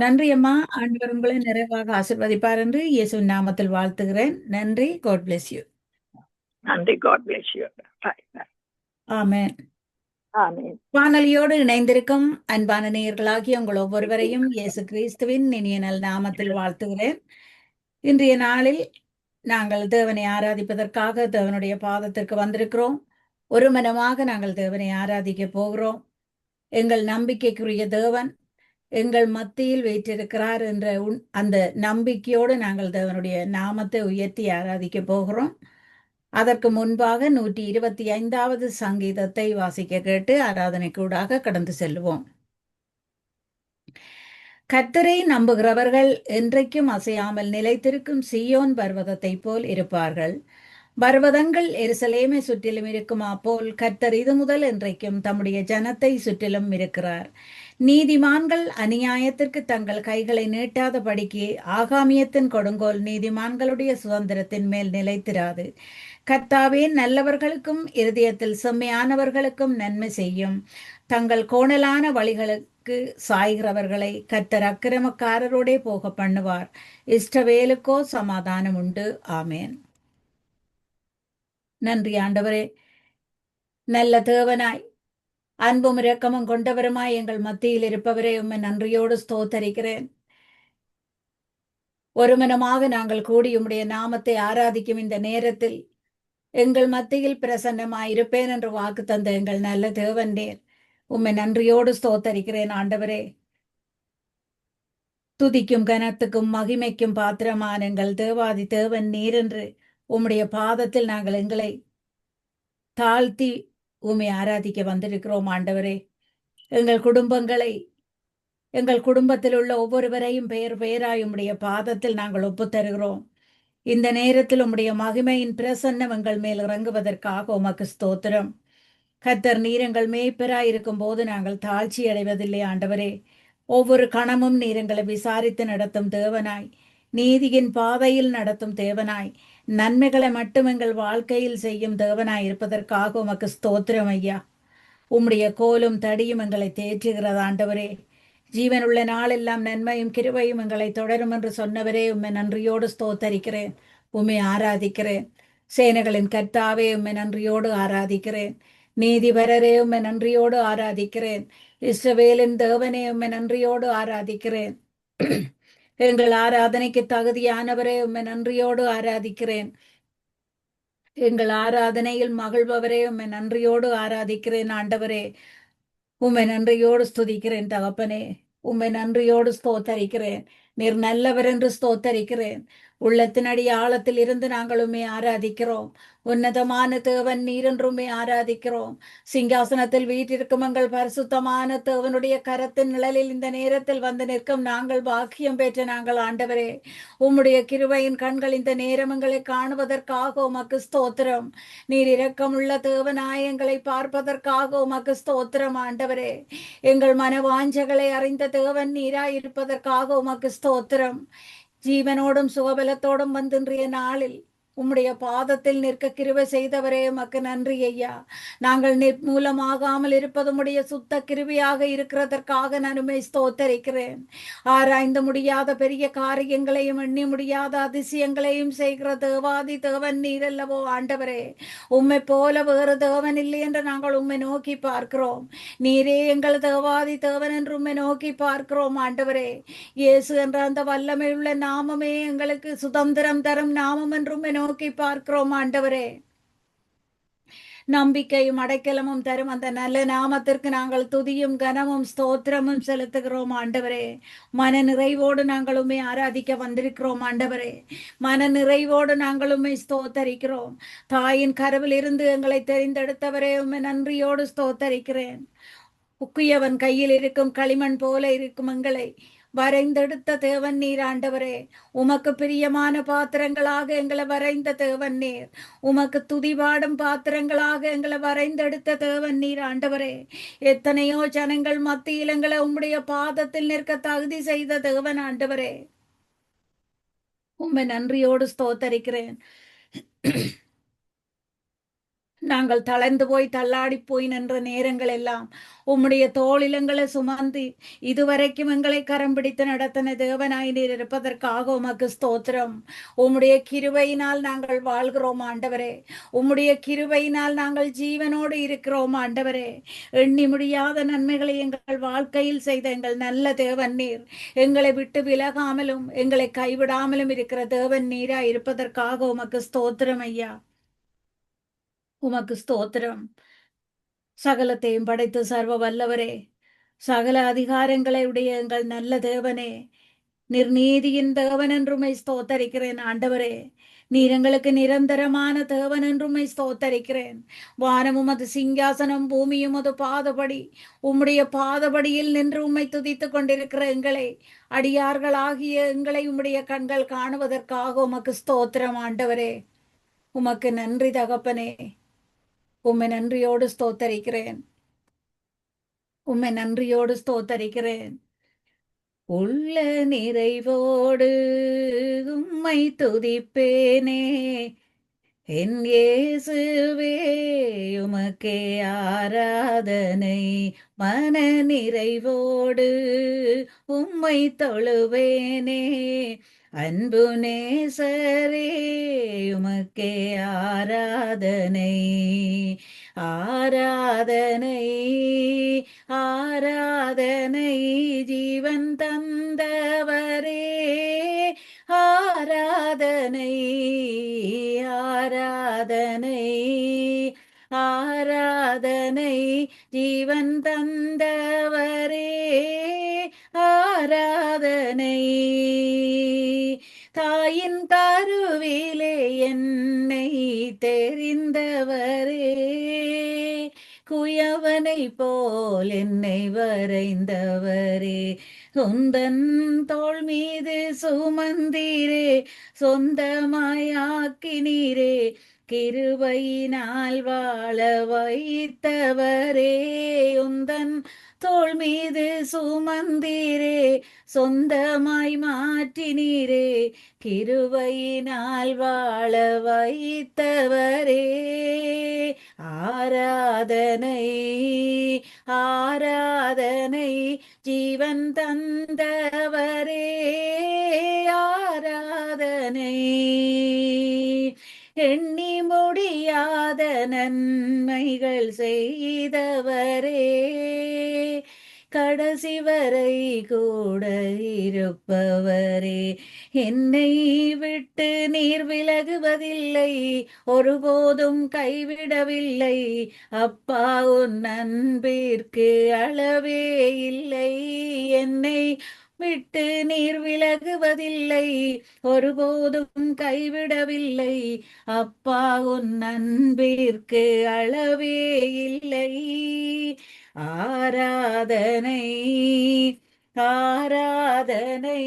நன்றி அம்மா. ஆண்டவர் உங்களை நிறைவாக ஆசிர்வதிப்பார் என்று இயேசுவின் நாமத்தில் வாழ்த்துகிறேன். நன்றி. காட் பிளெஸ் யூ நன்றி. காட் பிளஸ் யூ ஆமென் வானொலியோடு இணைந்திருக்கும் அன்பான நேயர்களாகிய உங்கள் ஒவ்வொருவரையும் இயேசு கிறிஸ்துவின் இனிய நல் நாமத்தில் வாழ்த்துகிறேன். இன்றைய நாளில் நாங்கள் தேவனை ஆராதிப்பதற்காக தேவனுடைய பாதத்திற்கு வந்திருக்கிறோம். ஒரு மனமாக நாங்கள் தேவனை ஆராதிக்க போகிறோம். எங்கள் நம்பிக்கைக்குரிய தேவன் எங்கள் மத்தியில் வைத்திருக்கிறார் என்ற உன் அந்த நம்பிக்கையோடு நாங்கள் தேவனுடைய நாமத்தை உயர்த்தி ஆராதிக்க போகிறோம். அதற்கு முன்பாக நூற்றி இருபத்தி ஐந்தாவது சங்கீதத்தை வாசிக்க கேட்டு ஆராதனைக்கூடாக கடந்து செல்வோம். கர்த்தரை நம்புகிறவர்கள் என்றைக்கும் அசையாமல் நிலைத்திருக்கும் சியோன் பர்வதத்தை போல் இருப்பார்கள். பர்வதங்கள் எருசலேமை சுற்றிலும் இருக்குமா போல் கர்த்தர் இது முதல் என்றைக்கும் தம்முடைய ஜனத்தை சுற்றிலும் இருக்கிறார். நீதிமான்கள் அநியாயத்திற்கு தங்கள் கைகளை நீட்டாதபடிக்கு ஆகாமியத்தின் கொடுங்கோல் நீதிமான்களுடைய சுதந்திரத்தின் மேல் நிலைத்திராது. கர்த்தாவே நல்லவர்களுக்கும் இருதயத்தில் செம்மையானவர்களுக்கும் நன்மை செய்யும். தங்கள் கோணலான வழிகளுக்கு சாய்கிறவர்களை கர்த்தர் அக்கிரமக்காரரோடே போக பண்ணுவார். இஷ்டவேலுக்கோ சமாதானம் உண்டு ஆமேன். நன்றி ஆண்டவரே. நல்ல தேவனாய் அன்பும் இரக்கமும் கொண்டவருமாய் எங்கள் மத்தியில் இருப்பவரே உண்மை நன்றியோடு ஸ்தோத்தரிக்கிறேன். ஒருமனமாக நாங்கள் கூடி உம்முடைய நாமத்தை ஆராதிக்கும் இந்த நேரத்தில் எங்கள் மத்தியில் பிரசன்னமாய் இருப்பேன் என்று வாக்கு தந்த எங்கள் நல்ல தேவன் நேர். உம்மை நன்றியோடு ஸ்தோத்தரிக்கிறேன் ஆண்டவரே. துதிக்கும் கனத்துக்கும் மகிமைக்கும் பாத்திரமான எங்கள் தேவாதி தேவன் நீர் என்று உம்முடைய பாதத்தில் நாங்கள் எங்களை தாழ்த்தி உம்மை ஆராதிக்க வந்திருக்கிறோம் ஆண்டவரே. எங்கள் குடும்பங்களை எங்கள் குடும்பத்தில் உள்ள ஒவ்வொருவரையும் பெயர் பெயராய் உம்முடைய பாதத்தில் நாங்கள் ஒப்புத்தருகிறோம். இந்த நேரத்தில் உம்முடைய மகிமையின் பிரசன்னம் எங்கள் மேல் இறங்குவதற்காக உமக்கு ஸ்தோத்திரம். கத்தர் நீர் எங்கள் மேய்ப்பராய் இருக்கும் போது நாங்கள் தாழ்ச்சி அடைவதில்லை ஆண்டவரே. ஒவ்வொரு கணமும் நீர் எங்களை விசாரித்து நடத்தும் தேவனாய். நீதியின் பாதையில் நடத்தும் தேவனாய். நன்மைகளை மட்டும் எங்கள் வாழ்க்கையில் செய்யும் தேவனாய் இருப்பதற்காக உமக்கு ஸ்தோத்திரம் ஐயா. உம்முடைய கோலும் தடியும் எங்களை தேற்றுகிறது ஆண்டவரே. ஜீவனுள்ள நாளெல்லாம் நன்மையும் கிருவையும் எங்களை தொடரும் என்று சொன்னவரே உம்மை நன்றியோடு ஸ்தோத்தரிக்கிறேன். உம்மை ஆராதிக்கிறேன். சேனைகளின் கர்த்தாவே உம்மை நன்றியோடு ஆராதிக்கிறேன். நீதிபரரே உம்மை நன்றியோடு ஆராதிக்கிறேன். இஸ்ரவேலின் தேவனே உம்மை நன்றியோடு ஆராதிக்கிறேன். எங்கள் ஆராதனைக்கு தகுதியானவரே உம்மை நன்றியோடு ஆராதிக்கிறேன். எங்கள் ஆராதனையில் மகிழ்பவரே உம்மை நன்றியோடு ஆராதிக்கிறேன் ஆண்டவரே. உம்மை நன்றியோடு ஸ்துதிக்கிறேன் தகப்பனே. உம்மை நன்றியோடு ஸ்தோத்தரிக்கிறேன். நீர் நல்லவர் என்று ஸ்தோத்தரிக்கிறேன். உள்ளத்தினடி ஆழத்தில் இருந்து நாங்கள் உண்மை ஆராதிக்கிறோம். உன்னதமான தேவன் நீரென்றுமே ஆராதிக்கிறோம். சிங்காசனத்தில் வீட்டிற்கும் எங்கள் பரிசுத்தமான தேவனுடைய கரத்தின் நிழலில் இந்த நேரத்தில் வந்து நிற்கும் நாங்கள் பாக்கியம் பெற்ற நாங்கள் ஆண்டவரே. உம்முடைய கிருவையின் கண்கள் இந்த நேரம் எங்களை காணுவதற்காக உமக்கு ஸ்தோத்திரம். நீர் இரக்கமுள்ள தேவனாய் எங்களை பார்ப்பதற்காக உமக்கு ஸ்தோத்திரம் ஆண்டவரே. எங்கள் மனவாஞ்சகளை அறிந்த தேவன் நீராய் இருப்பதற்காக உமக்கு ஸ்தோத்திரம். ஜீவனோடும் சுகபலத்தோடும் வந்து இன்றைய நாளில் உம்முடைய பாதத்தில் நிற்க கிருவை செய்தவரே எமக்கு நன்றி ஐயா. நாங்கள் நிர்மூலமாகாமல் இருப்பது உடைய சுத்த கிருவியாக இருக்கிறதற்காக நான் ஸ்தோத்தரிக்கிறேன். ஆராய்ந்து முடியாத பெரிய காரியங்களையும் எண்ணி முடியாத அதிசயங்களையும் செய்கிற தேவாதி தேவன் நீரல்லவோ ஆண்டவரே. உம்மை போல வேறு தேவன் இல்லை என்று நாங்கள் உம்மை நோக்கி பார்க்கிறோம். நீரே எங்கள் தேவாதி தேவன் என்று உம்மை நோக்கி பார்க்கிறோம் ஆண்டவரே. இயேசு என்ற அந்த வல்லமை உள்ள நாமமே எங்களுக்கு சுதந்திரம் தரும் நாமம் என்று உம்மை நோக்கி பார்க்கிறோம் ஆண்டவரே? நம்பிக்கையும் அடைக்கலமும் தரும் அந்த நல்ல நாமத்திற்கு நாங்கள் துதியும் கனமும் ஸ்தோத்திரமும் செலுத்துகிறோம் ஆண்டவரே? மன நிறைவோடு நாங்களுமே ஆராதிக்க வந்திருக்கிறோம் ஆண்டவரே. மன நிறைவோடு நாங்களுமே ஸ்தோத்தரிக்கிறோம். தாயின் கருவில் இருந்து எங்களை தெரிந்தெடுத்தவரே உண்மை நன்றியோடு ஸ்தோத்தரிக்கிறேன். உக்கியவன் கையில் இருக்கும் களிமண் போல இருக்கும் எங்களை வரைந்தெடுத்த தேவன் நீர் ஆண்டவரே. உமக்கு பிரியமான பாத்திரங்களாக எங்களை வரைந்த தேவன் நீர். உமக்கு துதிபாடும் பாத்திரங்களாக எங்களை வரைந்தெடுத்த தேவன் நீர் ஆண்டவரே. எத்தனையோ ஜனங்கள் மத்தியில் எங்களை உம்முடைய பாதத்தில் நிற்க தகுதி செய்த தேவன் ஆண்டவரே. உம்மை நன்றியோடு ஸ்தோத்தரிக்கிறேன். நாங்கள் தளர்ந்து போய் தள்ளாடி போய் நின்ற நேரங்கள் எல்லாம் உம்முடைய தோளிலங்களை சுமந்து இதுவரைக்கும் எங்களை கரம் பிடித்து நடத்தின தேவனாய் நீர் இருப்பதற்காக உமக்கு ஸ்தோத்திரம். உம்முடைய கிருவையினால் நாங்கள் வாழ்கிறோம் ஆண்டவரே. உம்முடைய கிருவையினால் நாங்கள் ஜீவனோடு இருக்கிறோம் ஆண்டவரே. எண்ணி முடியாத நன்மைகளை எங்கள் வாழ்க்கையில் செய்த எங்கள் நல்ல தேவன் நீர். எங்களை விட்டு விலகாமலும் எங்களை கைவிடாமலும் இருக்கிற தேவன் நீரா இருப்பதற்காக உமக்கு ஸ்தோத்திரம் ஐயா. உமக்கு ஸ்தோத்திரம். சகலத்தையும் படைத்து சர்வ வல்லவரே சகல அதிகாரங்களை உடைய எங்கள் நல்ல தேவனே நிர்நீதியின் தேவன் என்றுமை ஸ்தோத்தரிக்கிறேன் ஆண்டவரே. நீர் எங்களுக்கு நிரந்தரமான தேவன் என்றுமை ஸ்தோத்தரிக்கிறேன். வானமும் அது சிங்காசனம் பூமியும் அது பாதபடி உம்முடைய பாதபடியில் நின்று உம்மை துதித்துக் கொண்டிருக்கிற எங்களை அடியார்களாகிய எங்களை உம்முடைய கண்கள் காணுவதற்காக உமக்கு ஸ்தோத்திரம் ஆண்டவரே. உமக்கு நன்றி தகப்பனே. உம்மை நன்றியோடு ஸ்தோத்தரிக்கிறேன். உம்மை நன்றியோடு ஸ்தோத்தரிக்கிறேன். உள்ள நிறைவோடு உம்மை துதிப்பேனே. என் இயேசுவே உமக்கே ஆராதனை. மன நிறைவோடு உம்மை தொழுவேனே. அன்பு நேசரே உமக்கே ஆராதனை. ஆராதனை ஆராதனை ஜீவன் தந்தவரே. ஆராதனை ஆராதனை ஆராதனை ஜீவன் தந்தவரே. தருவிலே என்னை தெரிந்தவரே. குயவனை போல் என்னை வரைந்தவரே. சொந்தன் தோல் மீது சுமந்தீரே சொந்தமாயாக்கினீரே கிருபையினால் வாழ வைத்தவரே. உந்தன் தோல் மீது சுமந்தீரே சொந்தமாய் மாற்றினீரே கிருபையினால் வாழ வைத்தவரே. ஆராதனை ஆராதனை ஜீவன் தந்தவரே ஆராதனை. எண்ணி முடியாத நன்மைகள் செய்தவரே வரை கூட இருப்பவரே. என்னை விட்டு நீர் விலகுவதில்லை. ஒருபோதும் கைவிடவில்லை. அப்பா உன் அன்பிற்கு அளவே இல்லை. என்னை விட்டு நீர் விலகுவதில்லை. ஒருபோதும் கைவிடவில்லை. அப்பா உன் அன்பிற்கு அளவே இல்லை. ஆராதனை ஆராதனை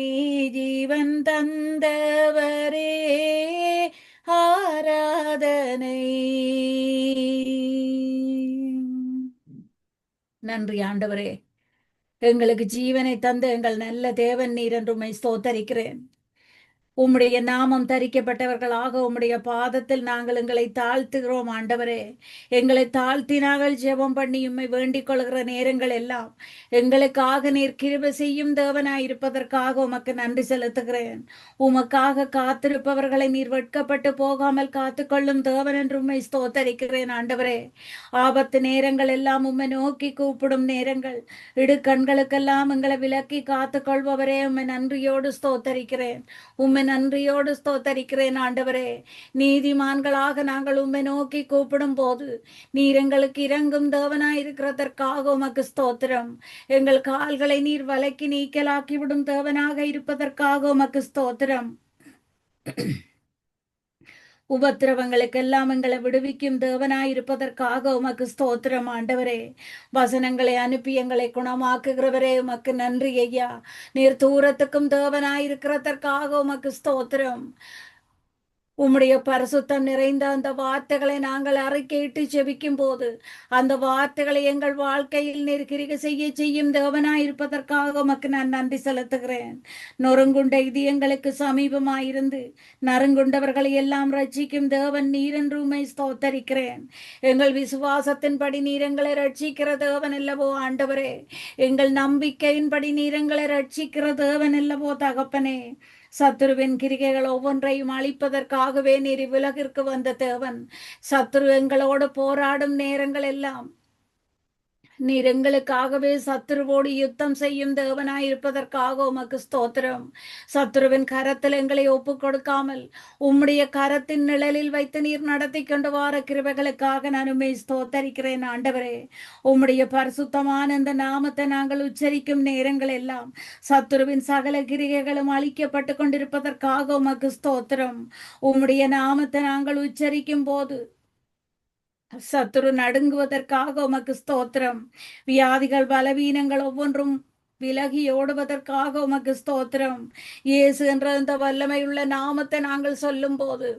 ஜீவன் தந்தவரே ஆராதனை. நன்றி ஆண்டவரே. எங்களுக்கு ஜீவனை தந்த எங்கள் நல்ல தேவன் நீர் என்று உம்மை ஸ்தோத்தரிக்கிறேன். உம்முடைய நாமம் தரிக்கப்பட்டவர்களாக உம்முடைய பாதத்தில் நாங்கள் எங்களை தாழ்த்துகிறோம் ஆண்டவரே. எங்களை தாழ்த்தி நாங்கள் ஜெபம் பண்ணி உம்மை வேண்டிக் கொள்கிற நேரங்கள் எல்லாம் எங்களுக்காக நீர் கிருப செய்யும் தேவனாய் இருப்பதற்காக உமக்கு நன்றி செலுத்துகிறேன். உமக்காக காத்திருப்பவர்களை நீர் வெட்கப்பட்டு போகாமல் காத்துக்கொள்ளும் தேவன் என்று உம்மை ஸ்தோத்தரிக்கிறேன் ஆண்டவரே. ஆபத்து நேரங்கள் எல்லாம் உம்மை நோக்கி கூப்பிடும் நேரங்கள். இடு கண்களுக்கெல்லாம் எங்களை விலக்கி காத்துக்கொள்பவரே உம்மை நன்றியோடு ஸ்தோத்தரிக்கிறேன். உம்மை நன்றியோடு ஸ்தோத்தரிக்கிறேன் ஆண்டவரே. நீதிமான்களாக நாங்கள் உண்மை நோக்கி கூப்பிடும் போது நீர் எங்களுக்கு இறங்கும் தேவனாயிருக்கிறதற்காக உமக்கு ஸ்தோத்திரம். எங்கள் கால்களை நீர் வலைக்கு நீக்கலாக்கி விடும் தேவனாக இருப்பதற்காக உமக்கு ஸ்தோத்திரம். உபத்திரவங்களுக்கெல்லாம் எங்களை விடுவிக்கும் தேவனாயிருப்பதற்காக உமக்கு ஸ்தோத்திரம் ஆண்டவரே. வசனங்களை அனுப்பி எங்களை குணமாக்குகிறவரே உமக்கு நன்றி ஐயா. நீர் தூரத்துக்கும் தேவனாயிருக்கிறதற்காக உமக்கு ஸ்தோத்திரம். உம்முடைய பரிசுத்தம் நிறைந்த அந்த வார்த்தைகளை நாங்கள் அறிக்கையிட்டு செபிக்கும் போது அந்த வார்த்தைகளை எங்கள் வாழ்க்கையில் நெருக்கிரிக செய்ய செய்யும் தேவனாயிருப்பதற்காக உமக்கு நான் நன்றி செலுத்துகிறேன். நொறுங்குண்ட இதயங்களுக்கு சமீபமாயிருந்து நறுங்குண்டவர்களை எல்லாம் ரட்சிக்கும் தேவன் நீர் என்று ஸ்தோத்தரிக்கிறேன். எங்கள் விசுவாசத்தின்படி நீரங்களை ரட்சிக்கிற தேவன் அல்லவோ ஆண்டவரே. எங்கள் நம்பிக்கையின்படி நீரங்களை ரட்சிக்கிற தேவன் அல்லவோ தகப்பனே. சத்துருவின் கிரிகைகள் ஒவ்வொன்றையும் அழிப்பதற்காகவே நீர் இவ்வுலகிற்கு வந்த தேவன். சத்துரு எங்களோடு போராடும் நேரங்கள் எல்லாம் நீர் எங்களுக்காகவே சத்ருவோடு யுத்தம் செய்யும் தேவனாய் இருப்பதற்காக உமக்கு ஸ்தோத்திரம். சத்ருவின் கரத்தில் எங்களை ஒப்பு கொடுக்காமல் உம்முடைய கரத்தின் நிழலில் வைத்து நீர் நடத்தி கொண்டு வார கிருபைகளுக்காக நான் உண்மை ஸ்தோத்தரிக்கிறேன் ஆண்டவரே. உம்முடைய பரிசுத்தமான இந்த நாமத்தை நாங்கள் உச்சரிக்கும் நேரங்கள் எல்லாம் சத்ருவின் சகல கிரிகைகளும் அழிக்கப்பட்டு கொண்டிருப்பதற்காக உமக்கு ஸ்தோத்திரம். உம்முடைய நாமத்தை நாங்கள் உச்சரிக்கும் போது சத்துரு நடுங்குவதற்காக உமக்கு ஸ்தோத்திரம். வியாதிகள் பலவீனங்கள் ஒவ்வொன்றும் விலகி ஓடுவதற்காக உமக்கு ஸ்தோத்திரம். இயேசு என்ற இந்த வல்லமையுள்ள நாமத்தை நாங்கள் சொல்லும் போது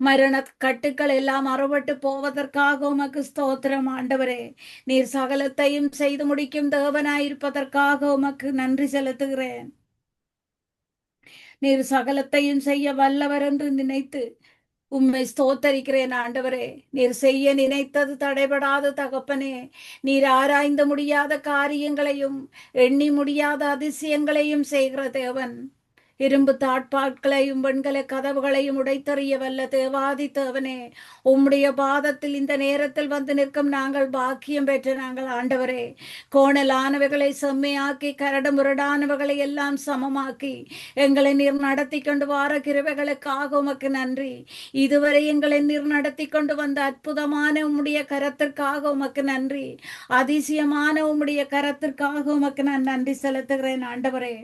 மரண கட்டுக்கள் எல்லாம் அறுபட்டு போவதற்காக உமக்கு ஸ்தோத்திரம். ஆண்டவரே நீர் சகலத்தையும் செய்து முடிக்கும் தேவனாயிருப்பதற்காக உமக்கு நன்றி செலுத்துகிறேன். நீர் சகலத்தையும் செய்ய வல்லவர் என்று நினைத்து உம்மை ஸ்தோத்தரிக்கிறேன் ஆண்டவரே. நீர் செய்ய நினைத்தது தடைபடாத தகப்பனே. நீர் ஆராய்ந்து முடியாத காரியங்களையும் எண்ணி முடியாத அதிசயங்களையும் செய்கிற தேவன். இரும்பு தாட்பாட்களையும் வெண்கல கதவுகளையும் உடைத்தறிய வல்ல தேவாதி தேவனே உம்முடைய பாதத்தில் இந்த நேரத்தில் வந்து நிற்கும் நாங்கள் பாக்கியம் பெற்ற நாங்கள் ஆண்டவரே. கோணலானவைகளை செம்மையாக்கி கரடு முரடானவைகளை எல்லாம் சமமாக்கி எங்களை நீர் நடத்தி கொண்டு வார கிருவைகளுக்காக உமக்கு நன்றி. இதுவரை எங்களை நீர் நடத்தி கொண்டு வந்த அற்புதமான உம்முடைய கரத்திற்காக உமக்கு நன்றி. அதிசயமான உம்முடைய கரத்திற்காக உமக்கு நான் நன்றி செலுத்துகிறேன் ஆண்டவரே.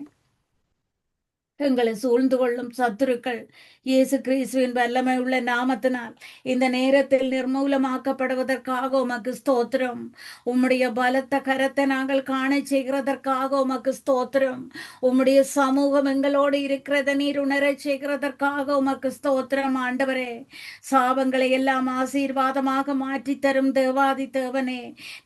எங்களை சூழ்ந்து கொள்ளும் சத்துருக்கள் இயேசு கிறிஸ்துவின் வல்லமை உள்ள நாமத்தினால் இந்த நேரத்தில் நிர்மூலமாக்கப்படுவதற்காக உமக்கு ஸ்தோத்திரம். உம்முடைய பலத்த கரத்தை நாங்கள் காண செய்கிறதற்காக உமக்கு ஸ்தோத்திரம். உம்முடைய சமூகம் எங்களோடு இருக்கிறத நீர் உணர செய்கிறதற்காக உமக்கு ஸ்தோத்திரம் ஆண்டவரே. சாபங்களை எல்லாம் ஆசீர்வாதமாக மாற்றி தரும் தேவாதி தேவனே.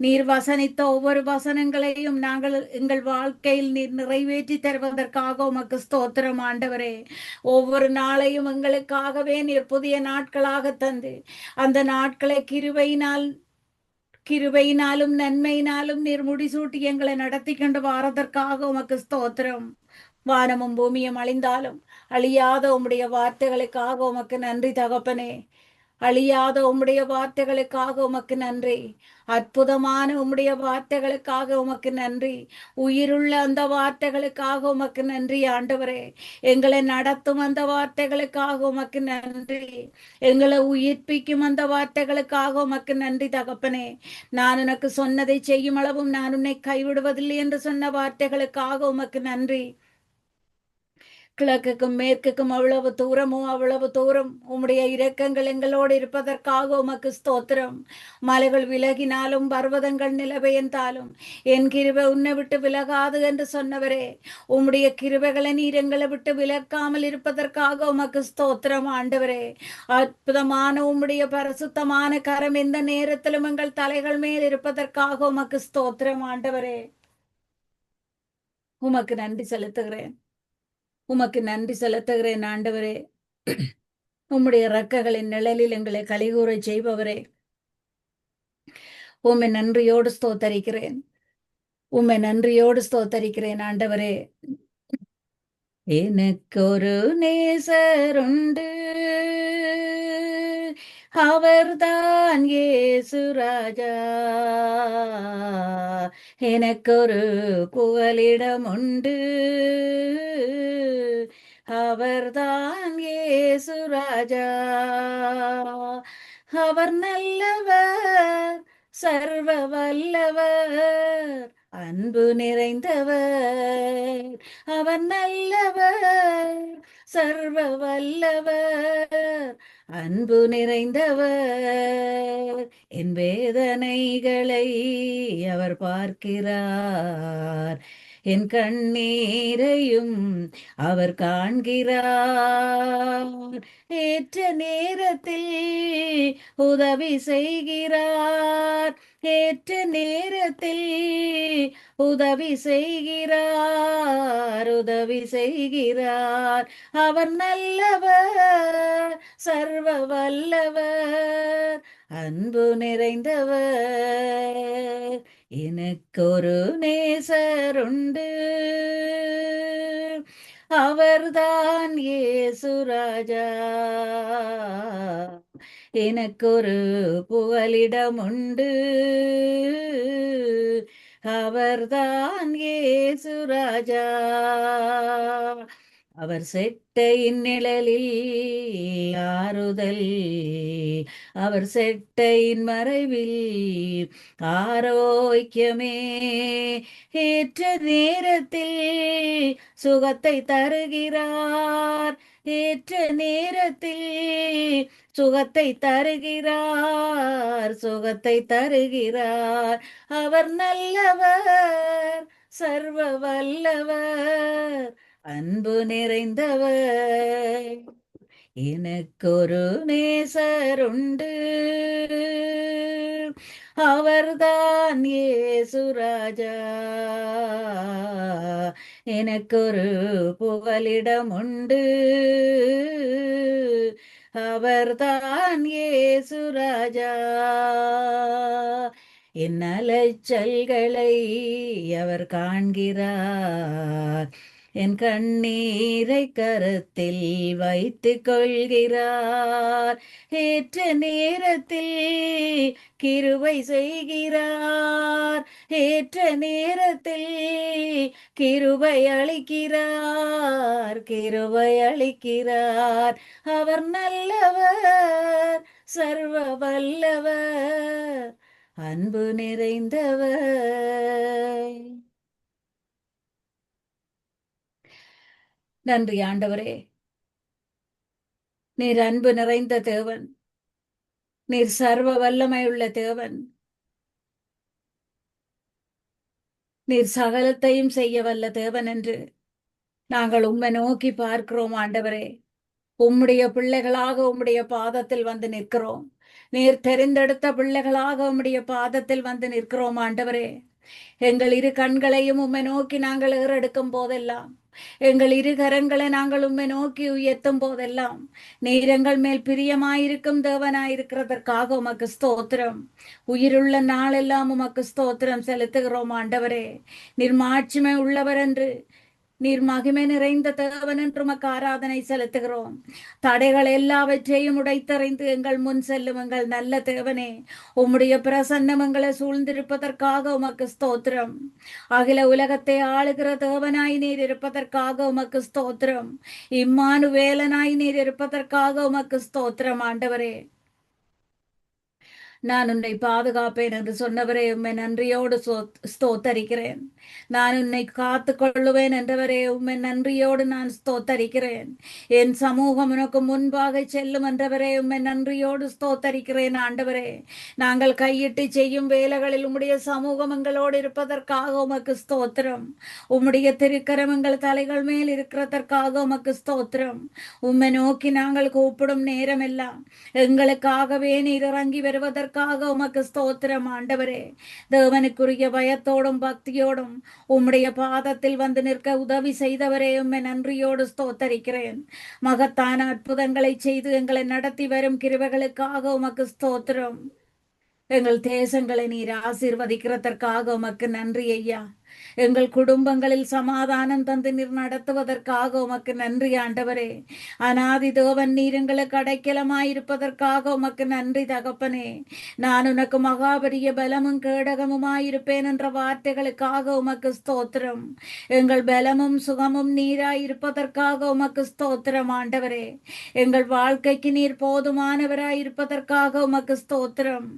நீர் வசனித்த ஒவ்வொரு வசனங்களையும் நாங்கள் எங்கள் வாழ்க்கையில் நீர் நிறைவேற்றி தருவதற்காக உமக்கு ஸ்தோத்திரம் ஆண்டவரே. ஒவ்வொரு நாளையும் எங்களுக்காகவே நீர் புதிய நாட்களாக தந்து அந்த நாட்களை கிருபையினால் கிருபையினாலும் நன்மையினாலும் நீர் முடிசூட்டி எங்களை நடத்தி கொண்டு வாரதற்காக உமக்கு ஸ்தோத்திரம். வானமும் பூமியும் அழிந்தாலும் அழியாத உம்முடைய வார்த்தைகளுக்காக உமக்கு நன்றி தகப்பனே. அழியாத உம்முடைய வார்த்தைகளுக்காக உமக்கு நன்றி. அற்புதமான உம்முடைய வார்த்தைகளுக்காக உமக்கு நன்றி. உயிருள்ள அந்த வார்த்தைகளுக்காக உமக்கு நன்றி ஆண்டவரே. எங்களை நடத்தும் அந்த வார்த்தைகளுக்காக உமக்கு நன்றி. எங்களை உயிர்ப்பிக்கும் அந்த வார்த்தைகளுக்காக உமக்கு நன்றி தகப்பனே. நான் உனக்கு சொன்னதை செய்யும் அளவும் நான் உன்னை கைவிடுவதில்லை என்று சொன்ன வார்த்தைகளுக்காக உமக்கு நன்றி. கிழக்குக்கும் மேற்குக்கும் அவ்வளவு தூரமோ அவ்வளவு தூரம் உம்முடைய இரக்கங்கள் எங்களோடு இருப்பதற்காக உமக்கு ஸ்தோத்திரம். மலைகள் விலகினாலும் பர்வதங்கள் நிலபெயர்ந்தாலும் என் கிருபை உன்னை விட்டு விலகாது என்று சொன்னவரே உம்முடைய கிருபைகளை நீர் எங்களை விட்டு விலக்காமல் இருப்பதற்காக உமக்கு ஸ்தோத்திரம் ஆண்டவரே. அற்புதமான உம்முடைய பரிசுத்தமான கரம் எந்த நேரத்திலும் எங்கள் தலைகள் மேல் இருப்பதற்காக உமக்கு ஸ்தோத்திரம் ஆண்டவரே. உமக்கு நன்றி செலுத்துகிறேன். உமக்கு நன்றி செலுத்துகிறேன் ஆண்டவரே. உம்முடைய ரக்கங்களின் நிழலில் எங்களை கலிகூரை செய்பவரே. உம்மை நன்றியோடு ஸ்தோத்தரிக்கிறேன். உம்மை நன்றியோடு ஸ்தோத்தரிக்கிறேன் ஆண்டவரே. எனக்கொரு நேசருண்டு அவர்தான் ஏசு ராஜா. எனக்கொரு புகலிடம் உண்டு. அவர்தான் ஏசு ராஜா. அவர் நல்லவர் சர்வ வல்லவர். அன்பு நிறைந்தவர் அவர் நல்லவர் சர்வ வல்லவர். அன்பு நிறைந்தவர் என் வேதனைகளை அவர் பார்க்கிறார். என் கண்ணீரையும் அவர் காண்கிறார். ஏற்ற நேரத்தில் உதவி செய்கிறார். ஏற்ற நேரத்தில் உதவி செய்கிறார் உதவி செய்கிறார். அவர் நல்லவர் சர்வ வல்லவர் அன்பு நிறைந்தவர். எனக்கொரு நேசருண்டு. அவர்தான் ஏசுராஜா எனக்கொரு புகலிடம் உண்டு அவர்தான் ஏசுராஜா அவர் செட்டையின் நிழலில் ஆறுதல். அவர் செட்டையின் மறைவில் ஆரோக்கியமே. ஏற்ற நேரத்தில் சுகத்தை தருகிறார். ஏற்ற நேரத்தில் சுகத்தை தருகிறார். சுகத்தை தருகிறார். அவர் நல்லவர் சர்வ வல்லவர். அன்பு நிறைந்தவர். எனக்கொரு நேசருண்டு அவர்தான் இயேசுராஜா எனக்கொரு புகலிடம் உண்டு. அவர்தான் ஏசுராஜா என் அலைச்சல்களை அவர் காண்கிறார். என் கண்ணீரை கருத்தில் வைத்துக் கொள்கிறார் ஏற்ற நேரத்தில் கிருவை செய்கிறார். ஏற்ற நேரத்தில் கிருவை அளிக்கிறார். கிருபை அளிக்கிறார். அவர் நல்லவர் சர்வ வல்லவர் அன்பு நிறைந்தவர். நன்றி ஆண்டவரே. நீர் அன்பு நிறைந்த தேவன். நீர் சர்வ வல்லமையுள்ள தேவன். நீர் சகலத்தையும் செய்ய வல்ல தேவன் என்று நாங்கள் உம்மை நோக்கி பார்க்கிறோம் ஆண்டவரே. உம்முடைய பிள்ளைகளாக உம்முடைய பாதத்தில் வந்து நிற்கிறோம். நீர் தெரிந்தெடுத்த பிள்ளைகளாக உம்முடைய பாதத்தில் வந்து நிற்கிறோம் ஆண்டவரே. எங்கள் இரு கண்களையும் உம்மை நோக்கி நாங்கள் ஏறெடுக்கும் போதெல்லாம். எங்கள் இரு கரங்களை நாங்கள் உம்மை நோக்கி உயர்த்தும் போதெல்லாம். நீர் எங்கள் மேல் பிரியமாயிருக்கும் தேவனாயிருக்கிறதற்காக உமக்கு ஸ்தோத்திரம். உயிருள்ள நாளெல்லாம் உமக்கு ஸ்தோத்திரம் செலுத்துகிறோம் ஆண்டவரே. நிர்மாட்சிமை உள்ளவர் என்று நீர் மகிமை நிறைந்த தேவன் என்று உமக்கு ஆராதனை செலுத்துகிறோம். தடைகள் எல்லாவற்றையும் உடைத்தறிந்து எங்கள் முன் செல்லும் எங்கள் நல்ல தேவனே உம்முடைய பிரசன்னம் எங்களை சூழ்ந்திருப்பதற்காக உமக்கு ஸ்தோத்திரம். அகில உலகத்தை ஆளுகிற தேவனாய் நீர் இருப்பதற்காக உமக்கு ஸ்தோத்திரம். இம்மானு வேலனாய் நீர் இருப்பதற்காக உமக்கு ஸ்தோத்திரம் ஆண்டவரே. நான் உன்னை பாதுகாப்பேன் என்று சொன்னவரே உண்மை நன்றியோடு ஸ்தோத்தரிக்கிறேன். நான் உன்னை காத்து கொள்ளுவேன் என்றவரே உண்மை நன்றியோடு நான் ஸ்தோத்தரிக்கிறேன். என் சமூகம் உனக்கு முன்பாக செல்லும் என்றவரே உண்மை நன்றியோடு ஸ்தோத்தரிக்கிறேன் ஆண்டவரே. நாங்கள் கையிட்டு செய்யும் வேலைகளில் உம்முடைய சமூகம் எங்களோடு இருப்பதற்காக உமக்கு ஸ்தோத்திரம். உம்முடைய திருக்கரம் எங்கள் தலைகள் மேல் இருக்கிறதற்காக உமக்கு ஸ்தோத்திரம். உம்மை நோக்கி நாங்கள் கூப்பிடும் நேரமெல்லாம் எங்களுக்காகவே நீர் இறங்கி வருவதற்கு அதற்காக உமக்கு ஸ்தோத்திரம் ஆண்டவரே. தேவனுக்குரிய பயத்தோடும் பக்தியோடும் உம்முடைய பாதத்தில் வந்து நிற்க உதவி செய்தவரே. உம்மை நன்றியோடு ஸ்தோத்தரிக்கிறேன். மகத்தான அற்புதங்களை செய்து எங்களை நடத்தி வரும் கிருவைகளுக்காக உமக்கு ஸ்தோத்திரம். எங்கள் தேசங்களை நீர் ஆசீர்வதிக்கிறதற்காக உமக்கு நன்றி ஐயா. எங்கள் குடும்பங்களில் சமாதானம் தந்து நீர் நடத்துவதற்காக உமக்கு நன்றி ஆண்டவரே. அனாதி தேவன் நீர் எங்களுக்கு அடைக்கலமாயிருப்பதற்காக உமக்கு நன்றி தகப்பனே. நான் உனக்கு மகாபரிய பலமும் கேடகமுமாயிருப்பேன் என்ற வார்த்தைகளுக்காக உமக்கு ஸ்தோத்திரம். எங்கள் பலமும் சுகமும் நீராயிருப்பதற்காக உமக்கு ஸ்தோத்திரம் ஆண்டவரே. எங்கள் வாழ்க்கைக்கு நீர் போதுமானவராயிருப்பதற்காக உமக்கு ஸ்தோத்திரம்.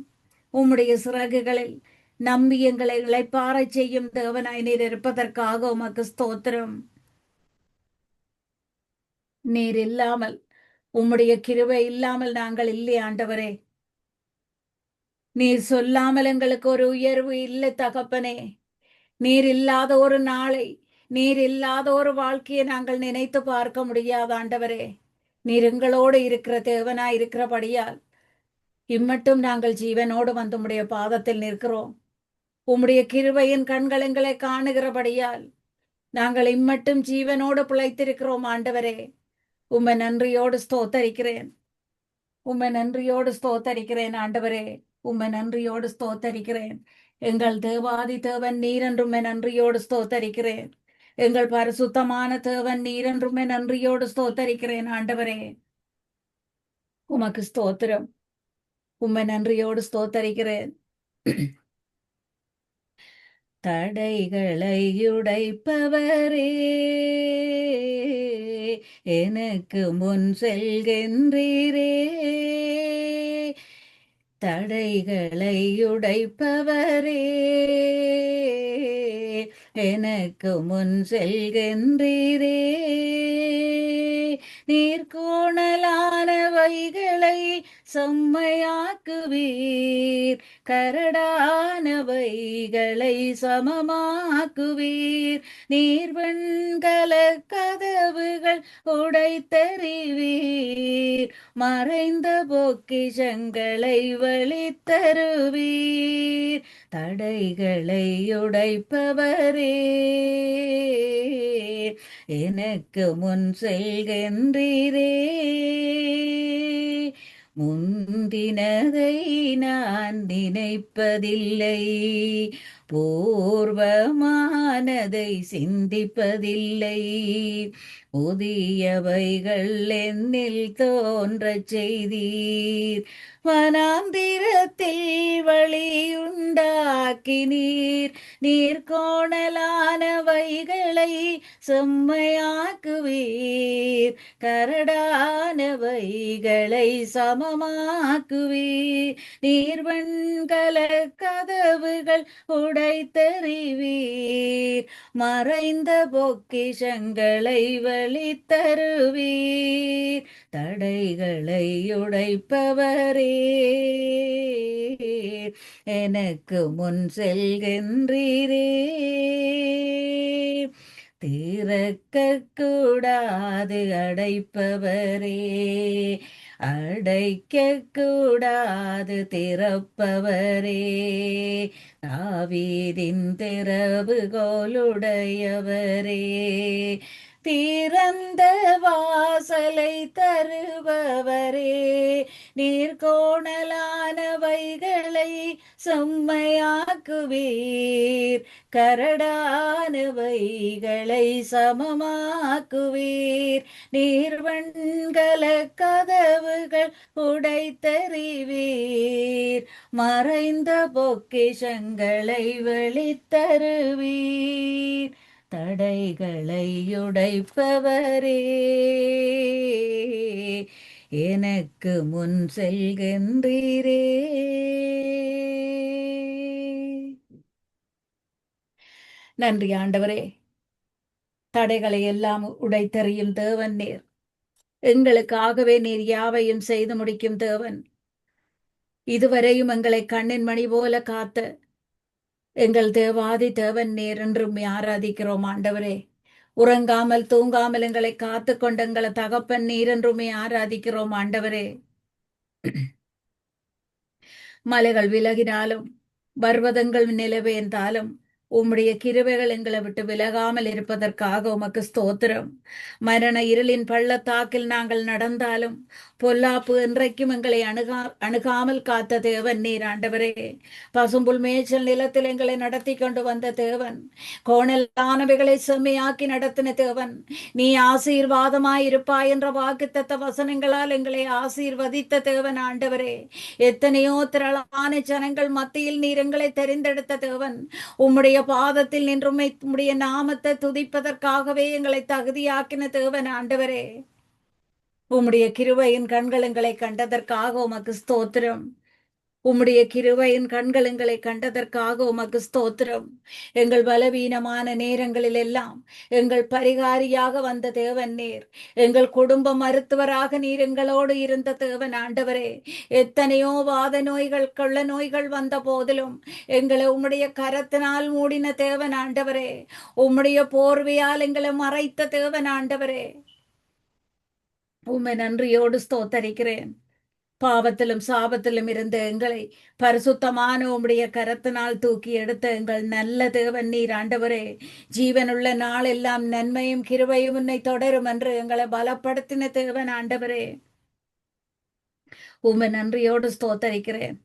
உம்முடைய சிறகுகளில் நம்பி எங்களை இழைப்பாற செய்யும் தேவனாய் நீர் இருப்பதற்காக உமக்கு ஸ்தோத்திரம். நீர் இல்லாமல் உம்முடைய கிருவை இல்லாமல் நாங்கள் இல்லை ஆண்டவரே. நீர் சொல்லாமல் எங்களுக்கு ஒரு உயர்வு இல்லை தகப்பனே. நீர் இல்லாத ஒரு நாளை நீர் இல்லாத ஒரு வாழ்க்கையை நாங்கள் நினைத்து பார்க்க முடியாத ஆண்டவரே. நீர் எங்களோடு இருக்கிற தேவனாய் இருக்கிறபடியால் இம்மட்டும் நாங்கள் ஜீவனோடு வந்து உம்முடைய பாதத்தில் நிற்கிறோம். உம்முடைய கிருபையின் கண்கள் எங்களை காணுகிறபடியால் நாங்கள் இம்மட்டும் ஜீவனோடு பிழைத்திருக்கிறோம் ஆண்டவரே. உம்மை நன்றியோடு ஸ்தோத்தரிக்கிறேன். உம்மை நன்றியோடு ஸ்தோத்தரிக்கிறேன் ஆண்டவரே. உம்மை நன்றியோடு ஸ்தோத்தரிக்கிறேன். எங்கள் தேவாதி தேவன் நீரென்றுமே நன்றியோடு ஸ்தோத்தரிக்கிறேன். எங்கள் பரிசுத்தமான தேவன் நீரென்றுமே நன்றியோடு ஸ்தோத்தரிக்கிறேன் ஆண்டவரே. உமக்கு ஸ்தோத்திரம். உம்மை நன்றியோடு ஸ்தோத்தரிக்கிறேன். தடைகளை உடைப்பவரே எனக்கு முன் செல்கின்றீரே. தடைகளை உடைப்பவரே எனக்கு முன் செல்கின்றீரே. நீர்கோணலான வைகளை செம்மையாக்குவீர். கரடான வைகளை சமமாக்குவீர். நீர்வெண்கல கதவுகள் உடைத்தறிவீர். மறைந்த பொக்கிஷங்களை வழித்தருவீர். தடைகளை உடைப்பவரே. எனக்கு முன் செல்கின்றீரே. முந்தினதை நான் நினைப்பதில்லை. பூர்வமானதை சிந்திப்பதில்லை. புதியவைகள் என்னில் தோன்றச் செய்தீர். வனாந்திரத்தில் வழியுண்டாக்கி வழியுண்டாக்கினீர். நீர்கோணலானவைகளை செம்மையாக்குவீர். கரடானவைகளை சமமாக்குவீர். நீர்வண்கல கதவுகள் உடைத்தறிவீர் மறைந்த பொக்கிஷங்களை வழி தருவீர். தடைகளை உடைப்பவரே. எனக்கு முன் செல்கின்றீரே. திறக்க கூடாது அடைப்பவரே. அடைக்க கூடாது திறப்பவரே. தாவீதின் திறவுகோலுடையவரே. திறந்த வாசலை தருபவரே நீர்கோணலான வைகளை செம்மையாக்குவீர் கரடான வைகளை சமமாக்குவீர் நீர்வண்கல கதவுகள் உடைத்தறிவீர் மறைந்த பொக்கிஷங்களை வெளித்தருவீர். தடைகளை உடைப்பவரே. எனக்கு முன் செல்கின்றீரே. நன்றி ஆண்டவரே. தடைகளை எல்லாம் உடைத்தறியும் தேவன் நீர். எங்களுக்காகவே நீர் யாவையும் செய்து முடிக்கும் தேவன். இதுவரையும் எங்களை கண்ணின் மணி போல காத்த எங்கள் தேவாதி தேவன் நேர் என்றும் ஆராதிக்கிறோம் ஆண்டவரே. உறங்காமல் தூங்காமல் எங்களை காத்து கொண்ட எங்களை தகப்பன் நீர் என்றுமே ஆராதிக்கிறோம் ஆண்டவரே. மலைகள் விலகினாலும் பர்வதங்கள் நிலவேந்தாலும் உம்முடைய கிருவைகள் எங்களை விட்டு விலகாமல் இருப்பதற்காக உமக்கு ஸ்தோத்திரம். மரண இருளின் பள்ளத்தாக்கில் நாங்கள் நடந்தாலும் பொல்லாப்பு என்றைக்கும் எங்களை அணுகா அணுகாமல் காத்த தேவன் நீர் ஆண்டவரே. பசும்புல் மேய்ச்சல் நிலத்தில் எங்களை நடத்தி கொண்டு வந்த தேவன். கோணலானவைகளை செம்மையாக்கி நடத்தின தேவன். நீ ஆசீர்வாதமாய் இருப்பாய் என்ற வாக்குத்தத்த வசனங்களால் எங்களை ஆசீர்வதித்த தேவன் ஆண்டவரே. எத்தனையோ திரளான ஜனங்கள் மத்தியில் நீர் எங்களை தெரிந்தெடுத்த தேவன். உம்முடைய பாதத்தில் நின்றுமை உம்முடைய நாமத்தை துதிப்பதற்காகவே எங்களை தகுதியாக்கின தேவன் ஆண்டவரே. உம்முடைய கிருவையின் கண்களங்களை கண்டதற்காக உமக்கு ஸ்தோத்திரம். உம்முடைய கிருவையின் கண்களுங்களை கண்டதற்காக உமக்கு ஸ்தோத்திரம். எங்கள் பலவீனமான நேரங்களில் எல்லாம் எங்கள் பரிகாரியாக வந்த தேவன் நீர். எங்கள் குடும்ப மருத்துவராக நீர் எங்களோடு இருந்த தேவன் ஆண்டவரே. எத்தனையோ வாத நோய்கள் கொள்ள நோய்கள் வந்த போதிலும் எங்களை உம்முடைய கரத்தினால் மூடின தேவன் ஆண்டவரே. உம்முடைய போர்வையால் எங்களை மறைத்த தேவன் ஆண்டவரே. உம்மை நன்றியோடு ஸ்தோத்தரிக்கிறேன். பாவத்திலும் சாபத்திலும் இருந்த எங்களை பரிசுத்தமான உம்முடைய கரத்தினால் தூக்கி எடுத்த எங்கள் நல்ல தேவன் நீர் ஆண்டவரே. ஜீவனுள்ள நாள் எல்லாம் நன்மையும் கிருபையும் உன்னை தொடரும் என்று எங்களை பலப்படுத்தின தேவன் ஆண்டவரே. உம்மை நன்றியோடு ஸ்தோத்தரிக்கிறேன்.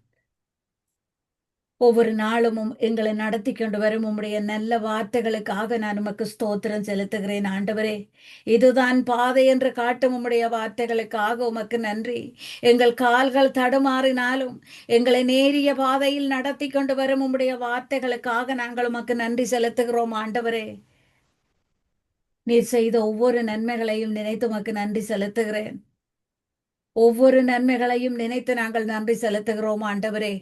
ஒவ்வொரு நாளும் எங்களை நடத்தி கொண்டு வரும் உம்முடைய நல்ல வார்த்தைகளுக்காக நான் உமக்கு ஸ்தோத்திரம் செலுத்துகிறேன் ஆண்டவரே. இதுதான் பாதை என்று காட்டும் உம்முடைய வார்த்தைகளுக்காக உமக்கு நன்றி. எங்கள் கால்கள் தடுமாறினாலும் எங்களை நேரிய பாதையில் நடத்தி கொண்டு வரும் உம்முடைய வார்த்தைகளுக்காக நாங்கள் உமக்கு நன்றி செலுத்துகிறோம் ஆண்டவரே. நீர் செய்த ஒவ்வொரு நன்மைகளையும் நினைத்து உமக்கு நன்றி செலுத்துகிறேன். ஒவ்வொரு நன்மைகளையும் நினைத்து நாங்கள் நன்றி செலுத்துகிறோம் ஆண்டவரே.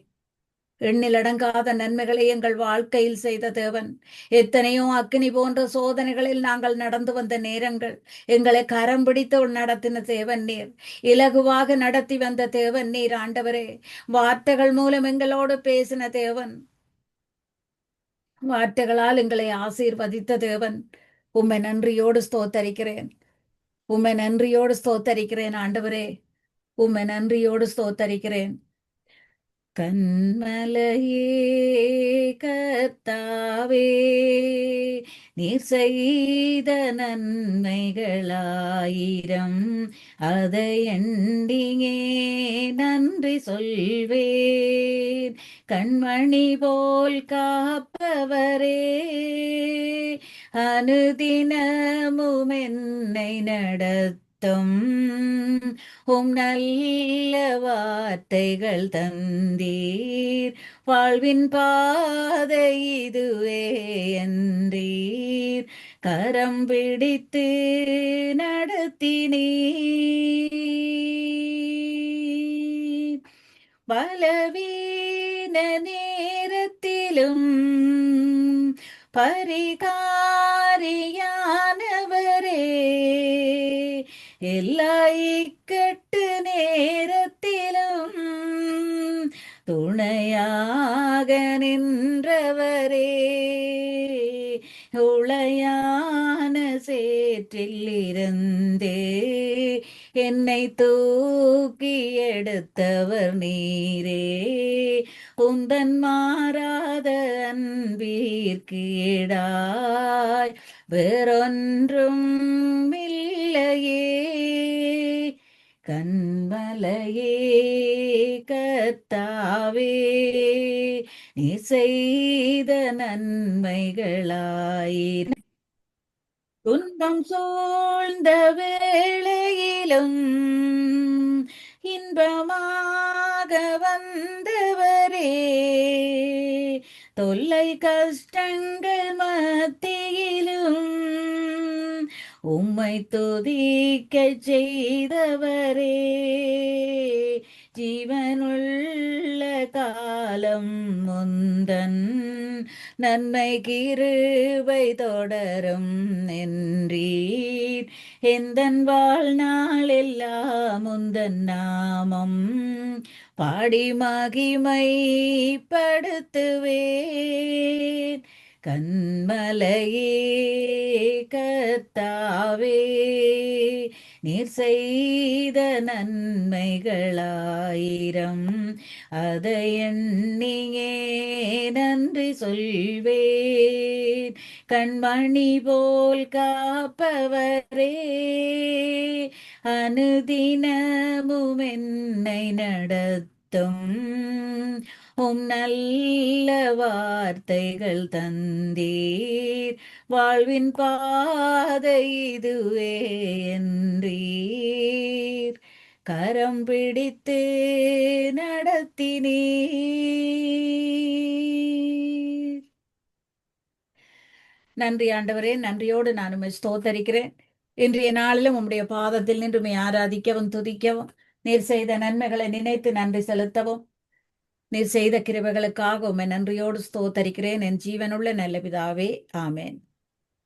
எண்ணிலடங்காத நன்மைகளை எங்கள் வாழ்க்கையில் செய்த தேவன். எத்தனையோ அக்னி போன்ற சோதனைகளில் நாங்கள் நடந்து வந்த நேரங்கள் எங்களை கரம் பிடித்து நடத்தின தேவன் நீர். இலகுவாக நடத்தி வந்த தேவன் நீர் ஆண்டவரே. வார்த்தைகள் மூலம் எங்களோடு பேசின தேவன். வார்த்தைகளால் எங்களை ஆசீர்வதித்த தேவன். உம்மை நன்றியோடு ஸ்தோத்தரிக்கிறேன். உம்மை நன்றியோடு ஸ்தோத்தரிக்கிறேன் ஆண்டவரே. உம்மை நன்றியோடு ஸ்தோத்தரிக்கிறேன். கண்மலையே கத்தாவே நீர் செய்த நன்மைகளாயிரம். அதை எண்டிங்கே நன்றி சொல்வேன். கண்மணி போல் காப்பவரே அனுதினமும் என்னை நடத்தும் உம் நல்ல வார்த்தைகள் தந்தீர். வாழ்வின் பாதை இதுவே என்றீர் கரம் பிடித்து நடத்தினீர். பலவீன நேரத்திலும் பரிகாரியானவரே. எல்லா இக்கட்டு நேரத்திலும் துணையாக நின்றவரே. உளையான சேற்றில் இருந்தே என்னை தூக்கி எடுத்தவர் நீரே. உந்தன் மாறாத அன்பீர்க்கீடாய் வேறொன்றும் இல்லையே. கண்மலையே கத்தாவே. நீ செய்த நன்மைகளாயிர. துன்பம் சூழ்ந்த வேளையிலும் இன்பமாக வந்தவரே. தொல்லை கஷ்டங்கள் மத்தியிலும் உம்மை துதிக்க செய்தவரே. ஜீவனுள்ள காலம் முந்தன் நன்மை கிருபை தொடரும் என்றீர் எந்தன் வாழ்நாள் எல்லாம் முந்தன் நாமம் பாடி மகிமைப்படுத்துவேன். கண்மலையே கத்தாவே நீர் செய்த நன்மைகளாயிரம். அதை எண்ணியே நன்றி சொல்வேன். கண்மணி போல் காப்பவரே அனுதினமும் என்னை நடத்தும். உம் நல்ல வார்த்தைகள் தந்தீர். வாழ்வின் பாதை இதுவே என்றீர். கரம் பிடித்து நடத்தினீர். நன்றி ஆண்டவரே நன்றியோடு நான் ஸ்தோத்தரிக்கிறேன். இன்றைய நாளிலும் உம்முடைய பாதத்தில் நின்று ஆராதிக்கவும் துதிக்கவும் நீர் செய்த நன்மைகளை நினைத்து நன்றி செலுத்தவும் நீர் செய்த கிருபைகளுக்காக உமை நன்றியோடு ஸ்தோத்தரிக்கிறேன். என் ஜீவனுள்ள நல்ல பிதாவே. ஆமென்.